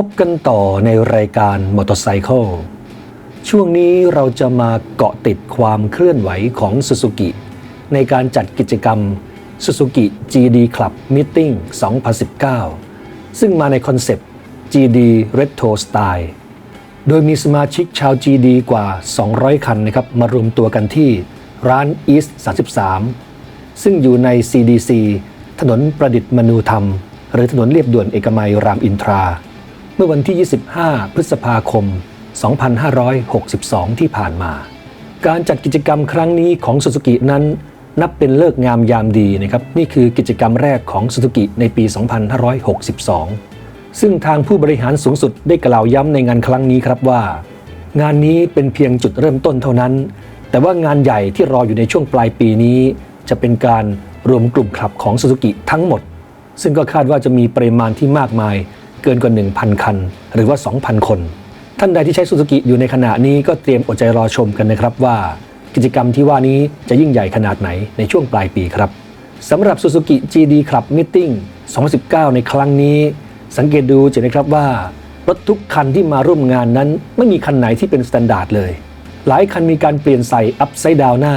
พบกันต่อในรายการมอเตอร์ไซค์ช่วงนี้เราจะมาเกาะติดความเคลื่อนไหวของ Suzuki ในการจัดกิจกรรม Suzuki GD Club Meeting 2019 ซึ่งมาในคอนเซปต์ GD Retro Style โดยมีสมาชิกชาว GD กว่า 200 คันนะครับมารวมตัวกันที่ร้าน East 33 ซึ่งอยู่ใน CDC ถนนประดิษฐ์มนูธรรม หรือถนนเรียบด่วนเอกมัยรามอินทรา เมื่อวันที่ 25 พฤษภาคม 2562 ที่ผ่านมา การจัดกิจกรรมครั้งนี้ของ Suzuki นั้นนับเป็นเลิกงามยามดีนะครับ นี่คือกิจกรรมแรกของ Suzuki ในปี 2562 ซึ่งทางผู้บริหารสูงสุดได้กล่าวย้ำในงานครั้งนี้ครับว่า งานนี้เป็นเพียงจุดเริ่มต้นเท่านั้น แต่ว่างานใหญ่ที่รออยู่ในช่วงปลายปีนี้ จะเป็นการรวมกลุ่มคลับของ Suzuki ทั้งหมด ซึ่งก็คาดว่าจะมีปริมาณที่มากมาย เกินกว่า 1,000 คัน หรือว่า 2,000 คน ท่านใดที่ใช้ Suzuki อยู่ในขณะนี้ก็เตรียมอดใจรอชมกันนะครับว่า กิจกรรมที่ว่านี้จะยิ่งใหญ่ขนาดไหนในช่วงปลายปีครับสำหรับ Suzuki GD Club Meeting 2019 ในครั้งนี้ สังเกตดูจะนะครับว่ารถทุกคันที่มาร่วมงานนั้น ไม่มีคันไหนที่เป็นสแตนดาร์ดเลย หลายคันมีการเปลี่ยนใส่อัพไซด์ดาวหน้า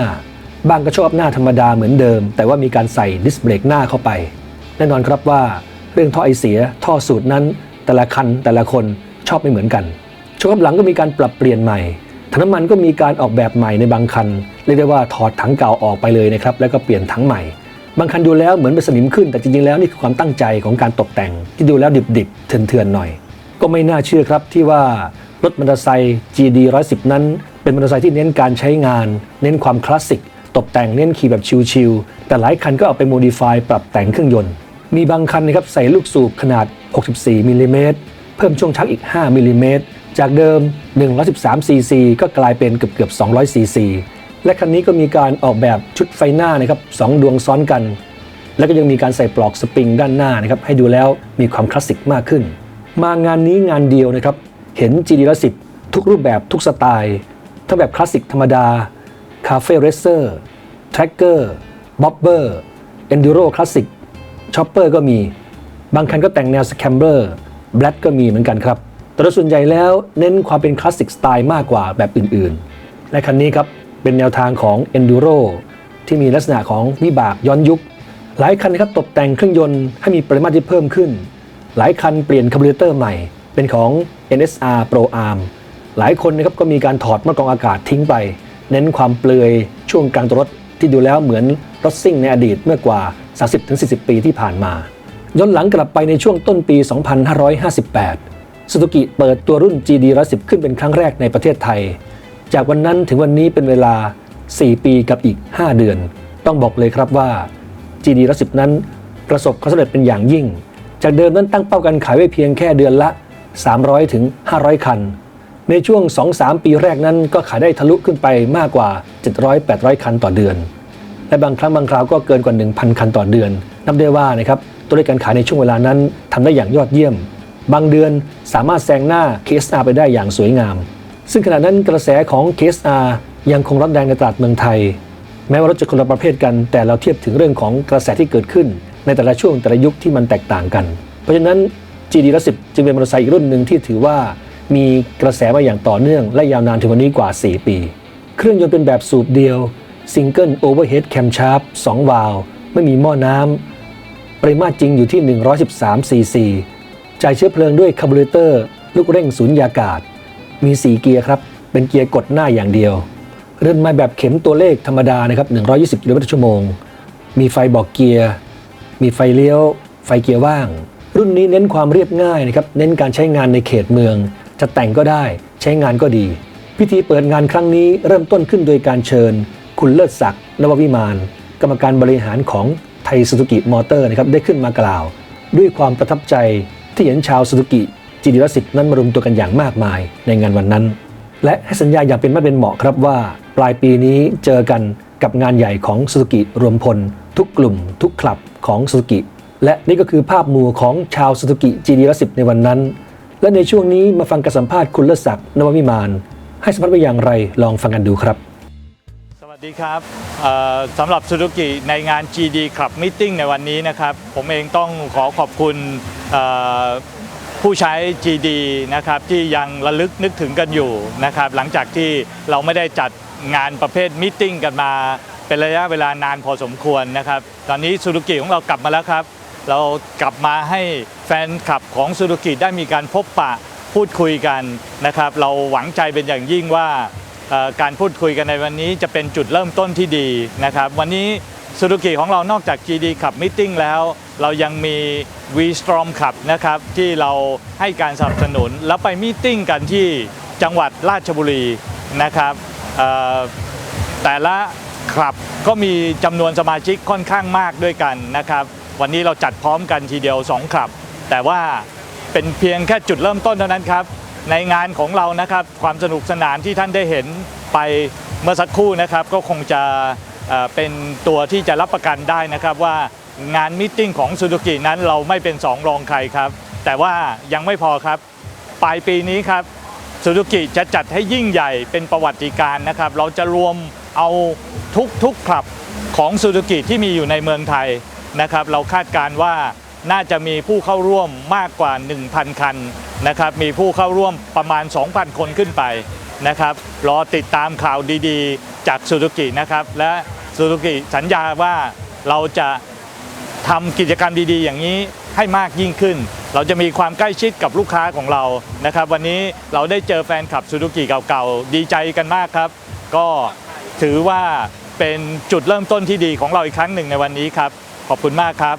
บางก็ชอบหน้าธรรมดาเหมือนเดิม แต่ว่ามีการใส่ดิสเบรกหน้าเข้าไป แน่นอนครับว่า เรื่องท่อไอเสีย ท่อสูตรนั้น แต่ละคันแต่ละคนชอบไม่เหมือนกันช่วงหลังก็มีการปรับเปลี่ยนใหม่ถังน้ำมันก็มีการออกแบบใหม่ในบางคัน เรียกได้ว่าถอดถังเก่าออกไปเลยนะครับ แล้วก็เปลี่ยนถังใหม่ บางคันดูแล้วเหมือนเป็นสนิมขึ้น แต่จริงๆแล้วนี่คือความตั้งใจของการตกแต่ง ที่ดูแล้วดิบๆเถื่อนๆหน่อย ก็ไม่น่าเชื่อครับที่ว่ารถมอเตอร์ไซค์ GD 110 นั้น เป็นมอเตอร์ไซค์ที่เน้นการใช้งาน เน้นความคลาสสิก ตกแต่งเน้นขี่แบบชิลๆแต่หลายคันก็เอาไปโมดิฟายปรับแต่งเครื่องยนต์ มีบางคันนะครับใส่ลูกสูบขนาด 64มิลลิเมตรเพิ่มช่วงชักอีก 5มิลลิเมตรจากเดิม 113 ซีซีก็กลายเป็นเกือบเกือบ200 ซีซี และคันนี้ก็มีการออกแบบชุดไฟหน้านะครับสองดวงซ้อนกัน แล้วก็ยังมีการใส่ปลอกสปริงด้านหน้านะครับให้ดูแล้วมีความคลาสสิกมากขึ้น มางานนี้งานเดียวนะครับ เห็น GD 110ทุกรูปแบบทุกสไตล์ ทั้งแบบคลาสสิกธรรมดาคาเฟ่เรสเซอร์แทร็กเกอร์บ๊อบเบอร์เอนดูโรคลาสสิก ช็อปเปอร์ก็มี บางคันก็แต่งแนวสแคมเบอร์แบล็ก็มีเหมือนกันครับ แต่โดยส่วนใหญ่แล้วเน้นความเป็นคลาสสิกสไตล์มากกว่าแบบอื่นๆ และคันนี้ครับ เป็นแนวทางของ Enduro ที่มีลักษณะของวิบากย้อนยุค หลายคันนะครับตกแต่งเครื่องยนต์ให้มีปริมาตรที่เพิ่มขึ้น หลายคันเปลี่ยนคาร์บูเรเตอร์ใหม่ เป็นของ NSR Pro Arm หลายคนนะครับก็มีการถอดมอกรองอากาศทิ้งไป เน้นความเปลือยช่วงกลางตัวรถ ที่ดูแล้วเหมือนรถซิ่งในอดีตเมื่อกว่า 30-40 ปีที่ผ่านมาย้อนหลังกลับไปในช่วงต้นปี 2558สุ z u กิเปิดตัวรุ่น GD 110 ขึ้นเป็นครั้งแรกในประเทศไทย จากวันนั้นถึงวันนี้เป็นเวลา 4 ปีกับอีก 5 เดือน ต้องบอกเลยครับว่า GD 110 นั้นประสบความสำเร็จเป็นอย่างยิ่ง จากเดิมนั้นตั้งเป้าการขายไว้เพียงแค่เดือนละ 300-500 คัน ในช่วง 2-3 ปีแรกนั้นก็ขายได้ทะลุขึ้นไปมากกว่า 700-800 คันต่อเดือน และบางครั้งบางคราวก็เกินกว่า 1,000 คันต่อเดือน นับได้ว่านะครับตัวเลขการขายในช่วงเวลานั้นทำได้อย่างยอดเยี่ยม บางเดือนสามารถแซงหน้า KSR ไปได้อย่างสวยงาม ซึ่งขณะนั้นกระแสของ KSR ยังคงร้อนแรงในตลาดเมืองไทย แม้ว่ารถจะคนละประเภทกัน แต่เราเทียบถึงเรื่องของกระแสที่เกิดขึ้น ในแต่ละช่วงแต่ละยุคที่มันแตกต่างกัน เพราะฉะนั้น GD 110จึงเป็นมอเตอร์ไซค์อีกรุ่นหนึ่งที่ถือว่า มีกระแสมาอย่างต่อเนื่องและยาวนานถึงวันนี้กว่า 4 ปี เครื่องยนต์เป็นแบบสูบเดียว Single Overhead Camshaft 2วาล์วไม่มีหม้อน้ำปริมาตรจริงอยู่ที่ 113 ซีซีจ่ายเชื้อเพลิงด้วยคาร์บูเรเตอร์ ลูกเร่งสูญญากาศ มี 4 เกียร์ครับ เป็นเกียร์กดหน้าอย่างเดียว เรื่อนไม้แบบเข็มตัวเลขธรรมดานะครับ 120กิโลเมตรต่อชั่วโมง มีไฟบอกเกียร์ มีไฟเลี้ยว ไฟเกียร์ว่าง รุ่นนี้เน้นความเรียบง่ายนะครับ เน้นการใช้งานในเขตเมือง จะแต่งก็ได้ ใช้งานก็ดี พิธีเปิดงานครั้งนี้เริ่มต้นขึ้นโดยการเชิญ คุณเลิศศักดิ์นววิมาน กรรมการบริหารของไทยสุ z u กิมอเตอร์นะครับได้ขึ้นมากล่าว ด้วยความประทับใจที่เห็นชาวสุ z u กิจีดีรสิบนั้นมารวมตัวกันอย่างมากมายในงานวันนั้น และให้สัญญาอย่างเป็นมาเป็นเหมาะครับว่า ปลายปีนี้เจอกันกับงานใหญ่ของสุ z u กิรวมพล ทุกกลุ่ม ทุกคลับของสุ z u กิและนี่ก็คือภาพหมู่ของชาวสุ z u กิจีดีรสิบในวันนั้น และในช่วงนี้มาฟังการสัมภาษณ์คุณเลิศศักดิ์นววิมาน ให้สัมภาษณ์ไปอย่างไรลองฟังกันดูครับ สวัสดีครับสำหรับ Suzuki ในงาน GD Club Meeting ในวันนี้นะครับ ผมเองต้องขอขอบคุณผู้ใช้ GD นะครับที่ยังระลึกนึกถึงกันอยู่นะครับหลังจากที่เราไม่ได้จัดงานประเภทมิ팅กันมา เป็นระยะเวลานานพอสมควรนะครับ ตอนนี้ซูซูกิของเรากลับมาแล้วครับ เรากลับมาให้แฟนคลับของซูซูกิได้มีการพบปะพูดคุยกันนะครับ เราหวังใจเป็นอย่างยิ่งว่าการพูดคุยกันในวันนี้จะเป็นจุดเริ่มต้นที่ดีนะครับ วันนี้ซูซูกิของเรานอกจาก GD ขับมิ팅แล้ว เรายังมี V Strom ขับนะครับ ที่เราให้การสนับสนุน แล้วไปมิ팅กันที่จังหวัดราชบุรีนะครับแต่ละคลับก็มีจำนวนสมาชิกค่อนข้างมากด้วยกันนะครับ วันนี้เราจัดพร้อมกันทีเดียว 2 คลับ แต่ว่าเป็นเพียงแค่จุดเริ่มต้นเท่านั้นครับ ในงานของเรานะครับ ความสนุกสนานที่ท่านได้เห็นไปเมื่อสักครู่นะครับ ก็คงจะเป็นตัวที่จะรับประกันได้นะครับว่างานมิ팅ของซูซูกินั้นเราไม่เป็นสองรองใครครับ แต่ว่ายังไม่พอครับ ปลายปีนี้ครับซูซูกิจะจัดให้ยิ่งใหญ่เป็นประวัติการณ์นะครับ เราจะรวมเอาทุกทุกคลับของซูซูกิที่มีอยู่ในเมืองไทย นะครับเราคาดการว่าน่าจะมีผู้เข้าร่วมมากกว่า 1,000 คันนะครับมีผู้เข้าร่วมประมาณ 2,000 คนขึ้นไปนะครับรอติดตามข่าวดีๆ จากซูซูกินะครับและซูซูกิสัญญาว่าเราจะทำกิจกรรมดีๆ อย่างนี้ให้มากยิ่งขึ้น เราจะมีความใกล้ชิดกับลูกค้าของเรานะครับ วันนี้เราได้เจอแฟนคลับซูซูกิเก่าๆ ดีใจกันมากครับ ก็ถือว่าเป็นจุดเริ่มต้นที่ดีของเราอีกครั้งหนึ่งในวันนี้ครับ ขอบคุณมากครับ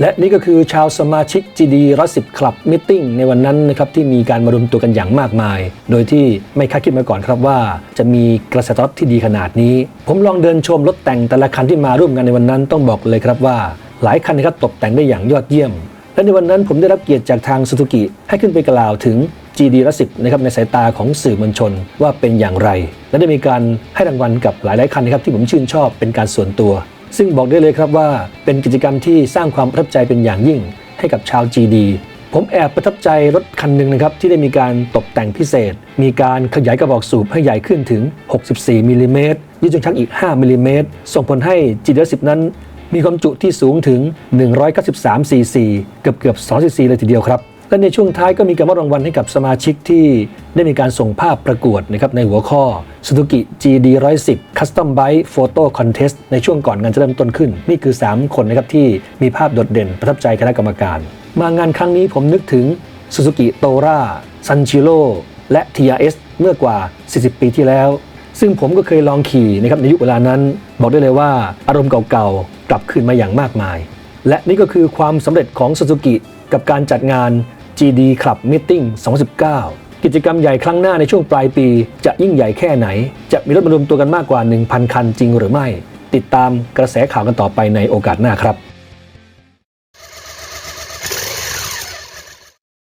และนี่ก็คือชาวสมาชิก GD 110 Club Meeting ในวันนั้นนะครับที่มีการมารวมตัวกันอย่างมากมาย โดยที่ไม่คาดคิดมาก่อนครับว่า จะมีกระแสตอบรับที่ดีขนาดนี้ ผมลองเดินชมรถแต่งแต่ละคันที่มาร่วมงานในวันนั้นต้องบอกเลยครับว่า หลายคันนะครับตกแต่งได้อย่างยอดเยี่ยมและในวันนั้นผมได้รับเกียรติจากทางสุ z u k i ให้ขึ้นไปกล่าวถึง GD 110นะครับในสายตาของสื่อมวลชนว่าเป็นอย่างไร และได้มีการให้รางวัลกับหลายๆคันนะครับที่ผมชื่นชอบเป็นการส่วนตัว ซึ่งบอกได้เลยครับว่าเป็นกิจกรรมที่สร้างความประทับใจเป็นอย่างยิ่ง ให้กับชาว GD ผมแอบประทับใจรถคันหนึ่งนะครับที่ได้มีการตกแต่งพิเศษ มีการขยายกระบอกสูบให้ใหญ่ขึ้นถึง 64มิลลิเมตรยืดจนชักอีก 5มิลลิเมตรส่งผลให้ GD 10 นั้นมีความจุที่สูงถึง 193ซีซีเกือบเกือบ2ซีซีเลยทีเดียวครับ และในช่วงท้ายก็มีการมอบรางวัลให้กับสมาชิกที่ได้มีการส่งภาพประกวดนะครับในหัวข้อ Suzuki GD 110 Custom Bike Photo Contest ในช่วงก่อนงานจะเริ่มต้นขึ้น นี่คือ 3 คนนะครับที่มีภาพโดดเด่นประทับใจคณะกรรมการ มางานครั้งนี้ผมนึกถึง Suzuki t o r a Sanchiro และ TRS เมื่อกว่า 40 ปีที่แล้ว ซึ่งผมก็เคยลองขี่นะครับในยุคเวลานั้น บอกได้เลยว่าอารมณ์เก่าๆกลับคืนมาอย่างมากมาย และนี่ก็คือความสำเร็จของ Suzuki กับการจัดงาน GD Club Meeting 2019 กิจกรรมใหญ่ครั้งหน้าในช่วงปลายปี จะยิ่งใหญ่แค่ไหน จะมีรถมารวมตัวกันมากกว่า 1,000 คันจริงหรือไม่ ติดตามกระแสข่าวกันต่อไปในโอกาสหน้าครับ